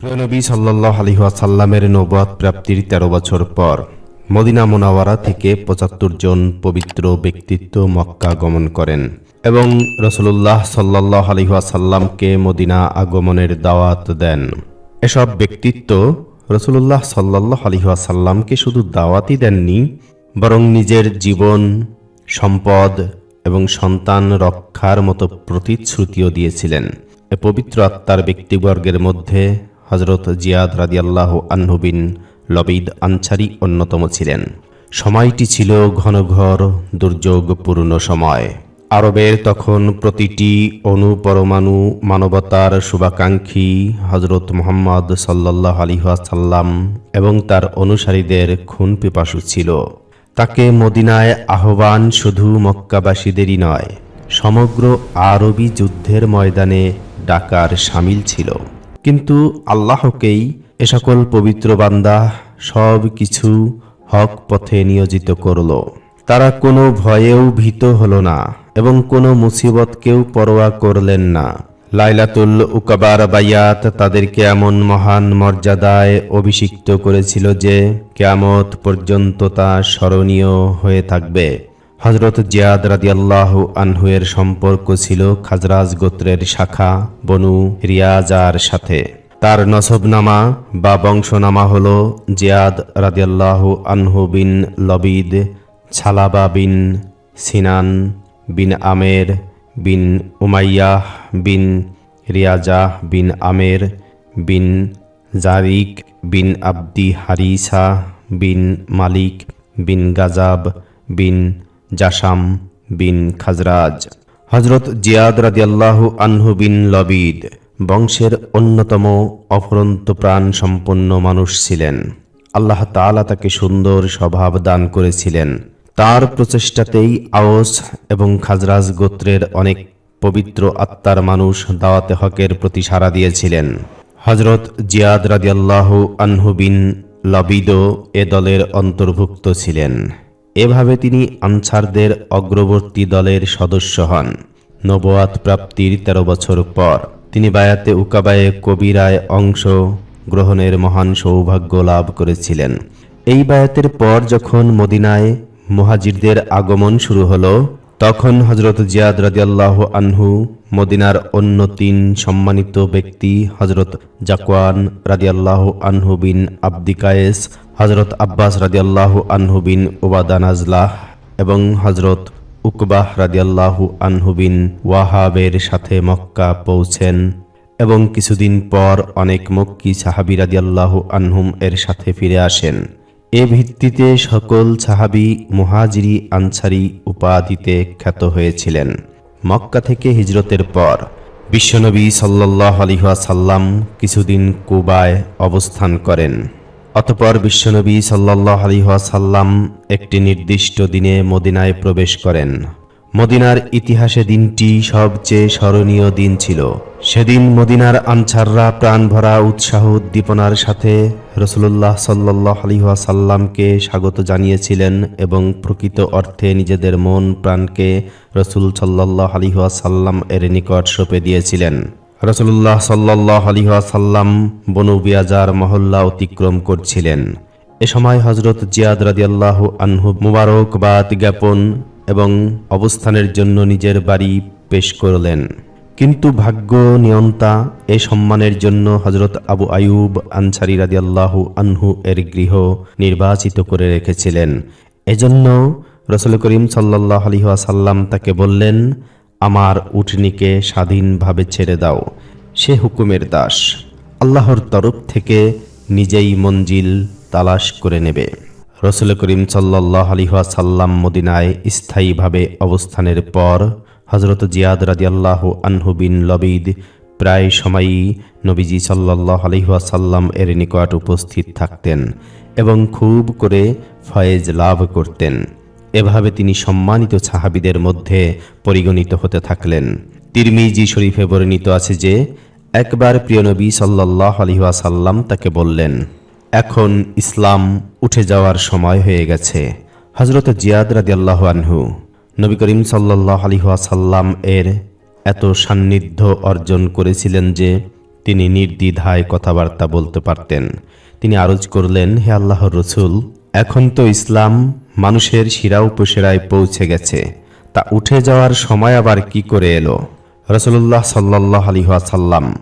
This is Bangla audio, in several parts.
প্রিয়নবী সাল্লাহ আলহিহাসাল্লামের নবাদ প্রাপ্তির তেরো বছর পর মদিনা মোনাওয়ারা থেকে পঁচাত্তর জন পবিত্র ব্যক্তিত্ব মক্কা গমন করেন এবং রসুল্লাহ সাল্লাহ আলহিহাসাল্লামকে মদিনা আগমনের দাওয়াত দেন। এসব ব্যক্তিত্ব রসুল্লাহ সাল্লাহ আলহিহাসাল্লামকে শুধু দাওয়াতই দেননি, বরং নিজের জীবন, সম্পদ এবং সন্তান রক্ষার মতো প্রতিশ্রুতিও দিয়েছিলেন। এ পবিত্র আত্মার ব্যক্তিবর্গের মধ্যে হজরত জিয়াদ রাদিয়াল্লাহ আনহুবিন লবিদ আনসারি অন্যতম ছিলেন। সময়টি ছিল ঘনঘর দুর্যোগপূর্ণ সময়। আরবের তখন প্রতিটি অনুপরমাণু মানবতার শুভাকাঙ্ক্ষী হজরত মোহাম্মদ সাল্লাহ আলিহাসাল্লাম এবং তার অনুসারীদের খুন পিপাসু ছিল। তাকে মদিনায় আহ্বান শুধু মক্কাবাসীদেরই নয়, সমগ্র আরবি যুদ্ধের ময়দানে ডাকার সামিল ছিল। কিন্তু আল্লাহকেই এ সকল পবিত্র বান্দা সব কিছু হক পথে নিয়োজিত করল। তারা কোনো ভয়েও ভীত হলো না এবং কোনো মুসিবতকেও পরোয়া করলেন না। লাইলাতুল উকাবার বাইয়াত তাদেরকে এমন মহান মর্যাদায় অভিষিক্ত করেছিল যে কেয়ামত পর্যন্ত তা স্মরণীয় হয়ে থাকবে। হজরত জিয়াদ রাদিয়াল্লাহ আনহুয়ের সম্পর্ক ছিল খাজরাজ গোত্রের শাখা বনু রিয়াজার সাথে। তার নসবনামা বা বংশনামা হল জিয়াদ রাদিয়াল্লাহ আনহু বিন লবিদ, ছালাবা বিন সিনান, বিন আমের, বিন উমাইয়াহ বিন রিয়াজাহ বিন আমের, বিন জারিক বিন আব্দি হারিসা, বিন মালিক বিন গাজাব, বিন জাসাম বিন খাজরাজ। হজরত জিয়াদ রাদিয়াল্লাহু আনহু বিন লবিদ বংশের অন্যতম অফরন্ত প্রাণ সম্পন্ন মানুষ ছিলেন। আল্লাহ তাআলা তাকে সুন্দর স্বভাব দান করেছিলেন। তার প্রচেষ্টাতেই আওস এবং খাজরাজ গোত্রের অনেক পবিত্র আত্মার মানুষ দাওয়াতে হকের প্রতি সাড়া দিয়েছিলেন। হজরত জিয়াদ রাদিয়াল্লাহু আনহু বিন লবিদও এ দলের অন্তর্ভুক্ত ছিলেন। এভাবে তিনি আনসারদের অগ্রবর্তী দলের সদস্য হন। নবয়াত প্রাপ্তির তেরো বছর পর তিনি বায়াতে উকাবায়ে কবিরায় অংশ গ্রহণের মহান সৌভাগ্য লাভ করেছিলেন। এই বায়াতের পর যখন মদিনায় মুহাজিরদের আগমন শুরু হলো, তখন হজরত জিয়াদ রাদিয়াল্লাহ আনহু মদিনার অন্য তিন সম্মানিত ব্যক্তি হজরত জাকওয়ান রাদিয়াল্লাহ আনহু বিন আব্দি কায়েস হজরত আব্বাস রাদিয়াল্লাহ আনহু বিন ওবাদানাজলাহ এবং হজরত উকবাহ রাদিয়াল্লাহু আনহু বিন ওয়াহাবের সাথে মক্কা পৌঁছেন এবং কিছুদিন পর অনেক মক্কি সাহাবি রাদিয়াল্লাহু আনহুম এর সাথে ফিরে আসেন। এ ভিত্তিতে সকল সাহাবি, মুহাজিরি, আনসারি উপাধিতে খ্যাত হয়েছিলেন। মক্কা থেকে হিজরতের পর বিশ্বনবী সাল্লাহ আলিহাসাল্লাম কিছুদিন কুবায় অবস্থান করেন। অতপর বিশ্বনবী সাল্লাহ আলিহাসাল্লাম একটি নির্দিষ্ট দিনে মদিনায় প্রবেশ করেন। মদিনার ইতিহাসে দিনটি সবচেয়ে স্মরণীয় দিন ছিল। সেদিন মদিনার আনসাররা প্রাণ ভরা উৎসাহ উদ্দীপনার সাথে রসুল্লাহ সাল্লাহ আলিহাসাল্লামকে স্বাগত জানিয়েছিলেন এবং প্রকৃত অর্থে নিজেদের মন প্রাণকে রসুল সাল্লাহ আলিহাসাল্লাম এর নিকট সঁপে দিয়েছিলেন। রসুল্লাহ সাল্লাহ আলিহাসাল্লাম বনু বিয়াজার মহল্লা অতিক্রম করছিলেন। এ সময় হজরত জিয়াদ রাদিয়াল্লাহু আনহু মুবারকবাদ জ্ঞাপন এবং অবস্থানের জন্য নিজের বাড়ি পেশ করলেন। কিন্তু ভাগ্য নিয়ন্তা এ সম্মানের জন্য হজরত আবু আয়ুব আনসারি রাদিয়াল্লাহু আনহু এর গৃহ নির্বাচিত করে রেখেছিলেন। এজন্য রসুল করিম সাল্লাহ আলহিহাসাল্লাম তাকে বললেন আমার উটনিকে স্বাধীনভাবে ছেড়ে দাও। সে হুকুমের দাস। আল্লাহর তরফ থেকে নিজেই মঞ্জিল তালাশ করে নেবে। রসুল করিম সাল্লাহ আলিহাসাল্লাম মদিনায় স্থায়ীভাবে অবস্থানের পর হজরত জিয়াদ রাদিয়াল্লাহ আনহু বিন লবিদ প্রায় সময়ই নবীজি সাল্লাহ আলিহাসাল্লাম এর নিকট উপস্থিত থাকতেন এবং খুব করে ফয়েজ লাভ করতেন। এভাবে তিনি সম্মানিত সাহাবিদের মধ্যে পরিগণিত হতে থাকলেন। তিরমিজি শরীফে বর্ণিত আছে যে, একবার প্রিয়নবী সাল্লাহ আলিহাসাল্লাম তাকে বললেন, এখন ইসলাম উঠে যাওয়ার সময় হয়ে গেছে। হজরত জিয়াদ রাদিয়াল্লাহু আনহু, নবী করিম সাল্লাহ আলিহাসাল্লাম এর এত সান্নিধ্য অর্জন করেছিলেন যে, তিনি নির্দ্বিধায় কথাবার্তা বলতে পারতেন। তিনি আরজ করলেন, হে আল্লাহর রসুল এখন তো ইসলাম মানুষের শিরা উপশিরায় পৌঁছে গেছে। তা উঠে যাওয়ার সময় আবার কি করে এলো? রসুল্লাহ সাল্লাহ আলিহাসাল্লাম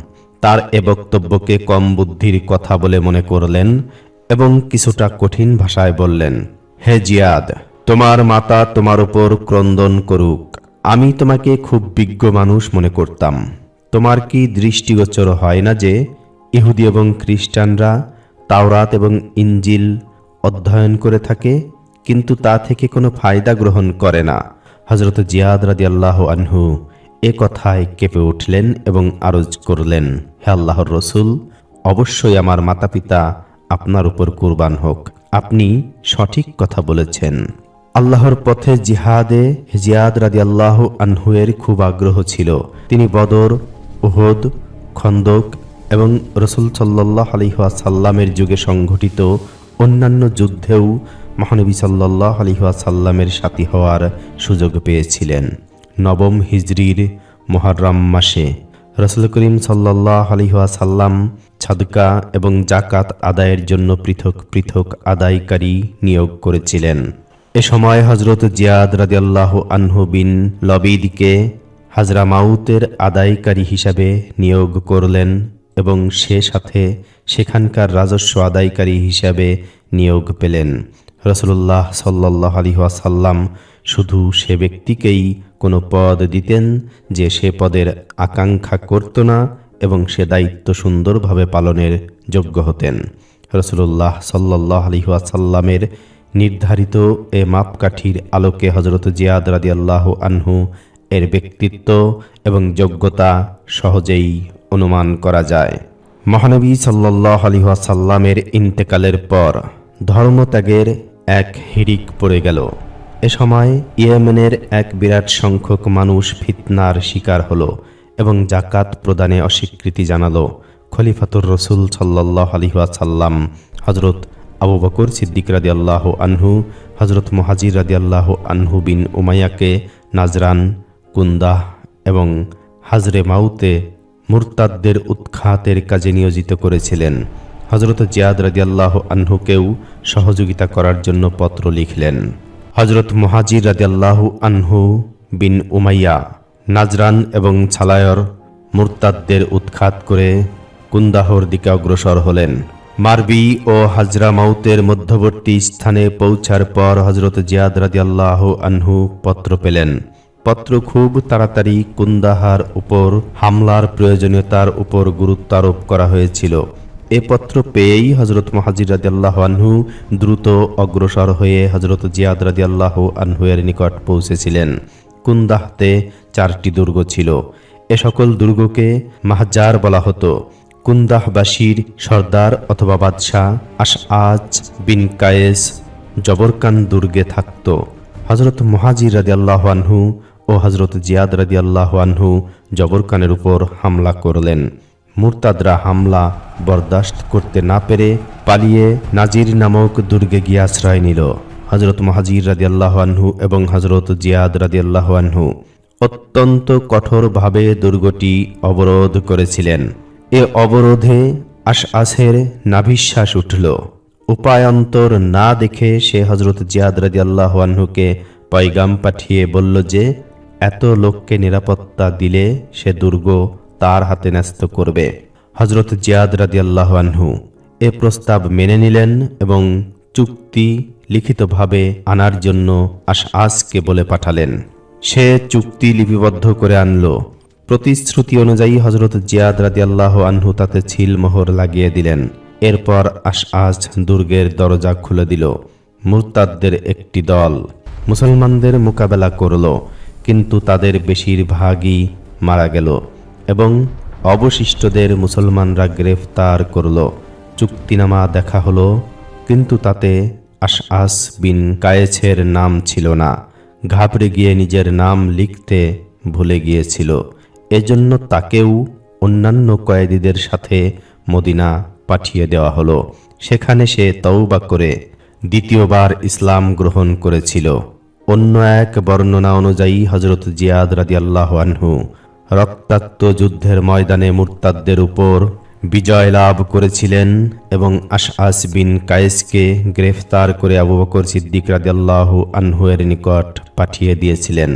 তার এ বক্তব্যকে কম বুদ্ধির কথা বলে মনে করলেন এবং কিছুটা কঠিন ভাষায় বললেন, হে জিয়াদ, তোমার মাতা তোমার উপর ক্রন্দন করুক। আমি তোমাকে খুব বিজ্ঞ মানুষ মনে করতাম। তোমার কি দৃষ্টিগোচর হয় না যে ইহুদি এবং খ্রিস্টানরা তাওরাত এবং ইঞ্জিল অধ্যয়ন করে থাকে, কিন্তু তা থেকে কোনো ফায়দা গ্রহণ করে না। হজরত জিয়াদ রাদি আল্লাহ আনহু এ কথায় কেঁপে উঠলেন এবং আরজ করলেন, হে আল্লাহর রসুল, অবশ্যই আমার মাতা পিতা আপনার উপর কুরবান হোক। আপনি সঠিক কথা বলেছেন। আল্লাহর পথে জিহাদে জিয়াদ রাদি আল্লাহ আনহুয়ের খুব আগ্রহ ছিল। তিনি বদর, উহদ, খন্দক এবং রসুল সাল্লাহ আলিহাসাল্লামের যুগে সংঘটিত অন্যান্য যুদ্ধেও মহানবী সাল্লাহ আলিহাসাল্লামের সাথী হওয়ার সুযোগ পেয়েছিলেন। নবম হিজরির মোহরম মাসে রসুল করিম সাল্লাহ আলিহাসাল্লাম ছাদকা এবং জাকাত আদায়ের জন্য পৃথক পৃথক আদায়কারী নিয়োগ করেছিলেন। এ সময় হজরত জিয়াদ রাদিয়াল্লাহ আনহু বিন লবিদকে হাজরা মাউতের আদায়কারী হিসাবে নিয়োগ করলেন। এবং সে সাথে সেখানকার রাজস্ব আদায়কারী হিসাবে নিয়োগ পেলেন। রসুল্লাহ সাল্লাহ আলিহাসাল্লাম শুধু সে ব্যক্তিকেই কোনো পদ দিতেন যে সে পদের আকাঙ্ক্ষা করত না এবং সে দায়িত্ব সুন্দরভাবে পালনের যোগ্য হতেন। রসুল্লাহ সাল্লাহ আলিহাসাল্লামের নির্ধারিত এ মাপকাঠির আলোকে হজরত জিয়াদ রাদি আল্লাহ আনহু এর ব্যক্তিত্ব এবং যোগ্যতা সহজেই অনুমান করা যায়। মহানবী সাল্লাহ আলিহাসাল্লামের ইন্তেকালের পর ধর্মত্যাগের এক হিড়িক পড়ে গেল। এ সময় ইয়েমেনের এক বিরাট সংখ্যক মানুষ ফিতনার শিকার হলো এবং জাকাত প্রদানে অস্বীকৃতি জানালো খলিফাতুর রসুল সাল্লাহ আলিহাসাল্লাম হজরত আবু বকর সিদ্দিক রাদি আল্লাহ আনহু হজরত মহাজির রাদি আল্লাহ আনহু বিন উমাইয়াকে নাজরান, কুন্দাহ এবং হাজরে মাউতে মুরতাদদের উৎখাতের কাজে নিয়োজিত করেছিলেন। হজরত জিয়াদ রাদি আল্লাহ আনহুকেও সহযোগিতা করার জন্য পত্র লিখলেন। হজরত মহাজির রাদি আল্লাহ আনহু বিন উমাইয়া, নাজরান এবং ছালায়র মুরতাদদের উৎখাত করে কুন্দাহর দিকে অগ্রসর হলেন। মারবি ও হাজরা মাউতের মধ্যবর্তী স্থানে পৌঁছার পর হজরত জিয়াদ রাদিয়াল্লাহ আনহু পত্র পেলেন। পত্র খুব তাড়াতাড়ি কুন্দাহার উপর হামলার প্রয়োজনীয়তার উপর গুরুত্ব আরোপ করা হয়েছিল। এ পত্র পেয়েই হজরত মহাজির রাদিয়াল্লাহ আনহু দ্রুত অগ্রসর হয়ে হজরত জিয়াদ রাদিয়াল্লাহ আনহুয়ের নিকট পৌঁছেছিলেন। কুন্দাহতে চারটি দুর্গ ছিল। এ সকল দুর্গকে মাহজার বলা হতো। কুন্দাহবাসীর সর্দার অথবা বাদশাহ আশ আজ বিন কায়েস জবরকান দুর্গে থাকত। হজরত মহাজির রাদি আনহু ও হজরত জিয়াদ রাদি আনহু জবরকানের উপর হামলা করলেন। মুরতাদরা হামলা বরদাস্ত করতে না পেরে পালিয়ে নাজির নামক দুর্গে গিয়ে আশ্রয় নিল। হজরত মহাজির রাদি আনহু এবং হজরত জিয়াদ রাদি আনহু অত্যন্ত কঠোরভাবে দুর্গটি অবরোধ করেছিলেন। এ অবরোধে আশ আসের নাভিশ্বাস উঠল। উপায়ন্তর না দেখে সে হজরত জিয়াদ রাজি আল্লাহানহুকে পয়গাম পাঠিয়ে বলল যে এত লোককে নিরাপত্তা দিলে সে দুর্গ তার হাতে ন্যস্ত করবে। হজরত জিয়াদ রাজি আল্লাহানহু এ প্রস্তাব মেনে নিলেন এবং চুক্তি লিখিতভাবে আনার জন্য আশ আসকে বলে পাঠালেন। সে চুক্তি লিপিবদ্ধ করে আনল। প্রতিশ্রুতি অনুযায়ী হজরত জিয়াদ রাদি আল্লাহ আনহু তাতে ছিল মোহর লাগিয়ে দিলেন। এরপর আশ আজ দুর্গের দরজা খুলে দিল। মুরতাদদের একটি দল মুসলমানদের মোকাবেলা করল। কিন্তু তাদের বেশিরভাগই মারা গেল এবং অবশিষ্টদের মুসলমানরা গ্রেফতার করল। চুক্তিনামা দেখা হলো, কিন্তু তাতে আশ আস বিন কায়েছের নাম ছিল না। ঘাবড়ে গিয়ে নিজের নাম লিখতে ভুলে গিয়েছিল। এজন্য তাকেও অন্যান্য কয়েদিদের সাথে মদিনা পাঠিয়ে দেওয়া হলো। সেখানে সে তৌবা করে দ্বিতীয়বার ইসলাম গ্রহণ করেছিল। অন্য এক বর্ণনা অনুযায়ী হজরত জিয়াদ রাদি আল্লাহ আনহু রক্তাক্ত যুদ্ধের ময়দানে মুরতাদদের উপর বিজয় লাভ করেছিলেন এবং আশআস বিন কায়েসকে গ্রেফতার করে আবু বকর সিদ্দিক রাদিয়াল্লাহু আনহু এর নিকট পাঠিয়ে দিয়েছিলেন।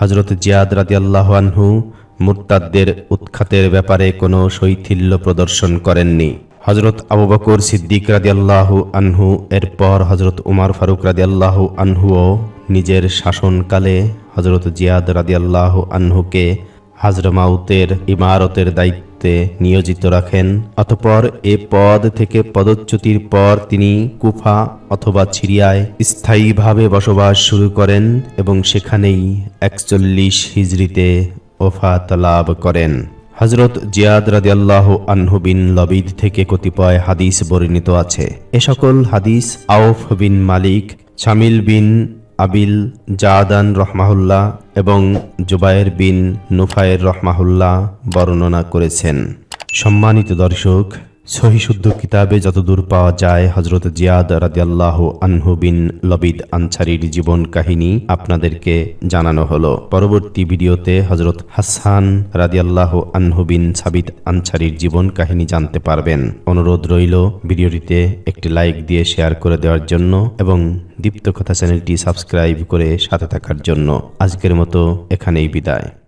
হজরত জিয়াদ রাদিয়াল্লাহু আনহু মুরতাদদের উৎখাতের ব্যাপারে কোনো শৈথিল্য প্রদর্শন করেননি। হজরত আবু বকর সিদ্দিক রাদিয়াল্লাহু আনহু, এরপর হজরত উমার ফারুক রাদিয়াল্লাহু আনহুও নিজের শাসনকালে হজরত জিয়াদ রাদিয়াল্লাহু আনহুকে হাজরমাউতের ইমারতের দায়িত্বে নিয়োজিত রাখেন। অতপর এ পদ থেকে পদচ্যুতির পর তিনি কুফা অথবা সিরিয়ায় স্থায়ীভাবে বসবাস শুরু করেন এবং সেখানেই একচল্লিশ হিজরিতে ওফাত লাভ করেন। হজরত জিয়াদ রাদিয়াল্লাহু আনহু লবিদ থেকে কতিপয় হাদিস বর্ণিত আছে। এ সকল হাদিস আউফ বিন মালিক, শামিল বিন আবিল জাদান রহমাহুল্লাহ এবং জুবায়ের বিন নুফায়ের রহমাহুল্লাহ বর্ণনা করেছেন। সম্মানিত দর্শক সহিশুদ্ধ কিতাবে যতদূর পাওয়া যায় হজরত জিয়াদ রাদিয়াল্লাহ আনহু বিন লবিদ আনসারির জীবন কাহিনী আপনাদেরকে জানানো হলো। পরবর্তী ভিডিওতে হজরত হাসান রাদিয়াল্লাহ আনহু বিন সাবিত আনসারির জীবন কাহিনী জানতে পারবেন। অনুরোধ রইল ভিডিওটিতে একটি লাইক দিয়ে শেয়ার করে দেওয়ার জন্য এবং দীপ্ত কথা চ্যানেলটি সাবস্ক্রাইব করে সাথে থাকার জন্য। আজকের মতো এখানেই বিদায়।